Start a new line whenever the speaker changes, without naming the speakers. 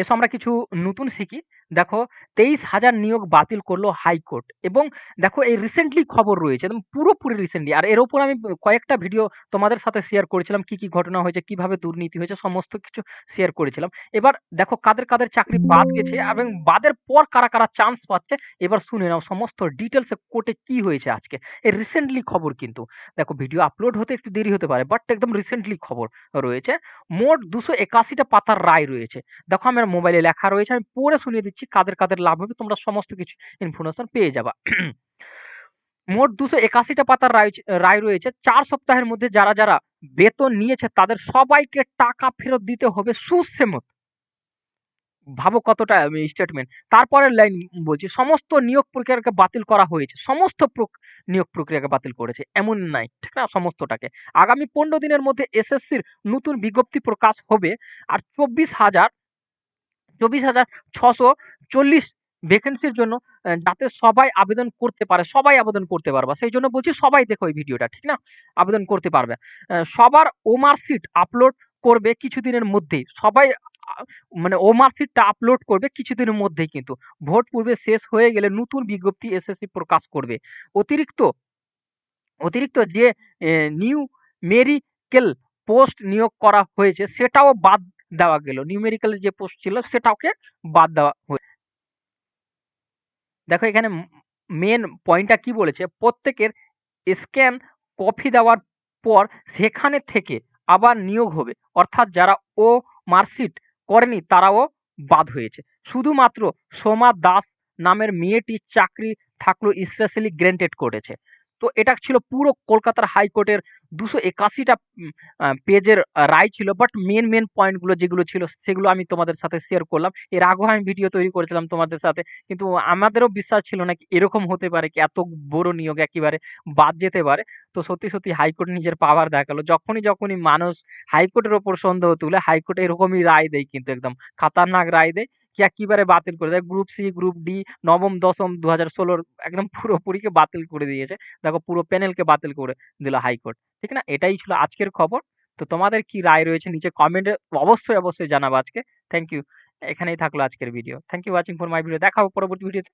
এসো আমরা কিছু নতুন শিখি। দেখো, তেইশ হাজার নিয়োগ বাতিল করল হাইকোর্ট এবং দেখো এই রিসেন্টলি খবর রয়েছে, একদম পুরোপুরি রিসেন্টলি আর এর উপর আমি কয়েকটা ভিডিও তোমাদের সাথে শেয়ার করেছিলাম, কি কি ঘটনা হয়েছে, কীভাবে দুর্নীতি হয়েছে, সমস্ত কিছু শেয়ার করেছিলাম। এবার দেখো কাদের কাদের চাকরি বাদ গেছে এবং বাদের পর কারা কারা চান্স পাচ্ছে, এবার শুনে নাও সমস্ত ডিটেলসে কোর্টে কি হয়েছে আজকে। এই রিসেন্টলি খবর কিন্তু, দেখো ভিডিও আপলোড হতে একটু দেরি হতে পারে বাট একদম রিসেন্টলি খবর রয়েছে। মোট দুশো একাশিটা পাতার রায় রয়েছে। দেখো আমার মোবাইলে লেখা রয়েছে, আমি পড়ে শুনিয়ে দিচ্ছি কাদের কাদের লাভ হবে, তোমরা সমস্ত কিছু ইনফরমেশন পেয়ে যাবা। মোট দুশো একাশিটা পাতার রায় রায় রয়েছে, চার সপ্তাহের মধ্যে যারা যারা বেতন নিয়েছে, তাদের সবাইকে টাকা ফেরত দিতে হবে সুসেমত। ভাবো কতটা স্টেটমেন্ট তারপরের লাইন বলছি, সমস্ত নিয়োগ প্রক্রিয়াকে বাতিল করা হয়েছে, সমস্ত নিয়োগ প্রক্রিয়াকে বাতিল করেছে, এমন নাই, ঠিক না, সমস্তটাকে। আগামী পনেরো দিনের মধ্যে এসএসসির নতুন বিজ্ঞপ্তি প্রকাশ হবে, আর চব্বিশ হাজার চব্বিশ হাজার ছশো চল্লিশ ভ্যাকেন্সির জন্য যাতে সবাই আবেদন করতে পারে, সবাই আবেদন করতে পারবে। সেই জন্য বলছি, সবাই দেখো এই ভিডিওটা, ঠিক না? আবেদন করতে পারবে। সবার ওমার্কশিট আপলোড করবে কিছুদিনের মধ্যেই। সবাই মানে ওমার্কশিটটা আপলোড করবে কিছুদিনের মধ্যেই কিন্তু। ভোট পূর্বে শেষ হয়ে গেলে নতুন বিজ্ঞপ্তি এসএসসি প্রকাশ করবে। অতিরিক্ত অতিরিক্ত যে নিউ মেরিকেল পোস্ট নিয়োগ করা হয়েছে, সেটাও বাদ দেওয়া গেল। নিউমেরিক্যাল যে পোস্ট ছিল সেটাকে বাদ দেওয়া হয়েছে দেখো এখানে মেন পয়েন্টটা কি বলেছে? প্রত্যেকের স্ক্যান কপি দেওয়ার পর সেখানে থেকে আবার নিয়োগ হবে। অর্থাৎ যারা ও মার্কশিট করেনি তারাও বাদ হয়েছে। শুধুমাত্র সোমা দাস নামের মেয়েটি চাকরি থাকল স্পেশালি গ্র্যান্টেড করেছে। তো এটা ছিল পুরো কলকাতার হাইকোর্টের দুশো একাশিটা পেজের রায় ছিল। বাট মেন মেন পয়েন্টগুলো যেগুলো ছিল সেগুলো আমি তোমাদের সাথে শেয়ার করলাম। এর আগেও আমি ভিডিও তৈরি করেছিলাম তোমাদের সাথে। কিন্তু আমাদেরও বিশ্বাস ছিল না কি এরকম হতে পারে কি, এত বড় নিয়োগ একেবারে বাদ যেতে পারে। তো সত্যি সত্যি হাইকোর্ট নিজের পাওয়ার দেখাল। যখনই যখনই মানুষ হাইকোর্টের ওপর সন্দেহ তুলে হাইকোর্ট এরকমই রায় দেয় কিন্তু একদম খাতারনাক রায় দেয়। একেবারে বাতিল করে দেয়। গ্রুপ সি গ্রুপ ডি নবম, দশম দু হাজার ষোলোর একদম পুরোপুরিকে বাতিল করে দিয়েছে। দেখো পুরো প্যানেলকে বাতিল করে দিল হাইকোর্ট ঠিক না? এটাই ছিল আজকের খবর। তো তোমাদের কি রায় রয়েছে নিচে কমেন্টে অবশ্যই অবশ্যই জানাব আজকে। থ্যাংক ইউ এখানেই থাকল আজকের video thank you watching for my video দেখাবো পরবর্তী ভিডিওতে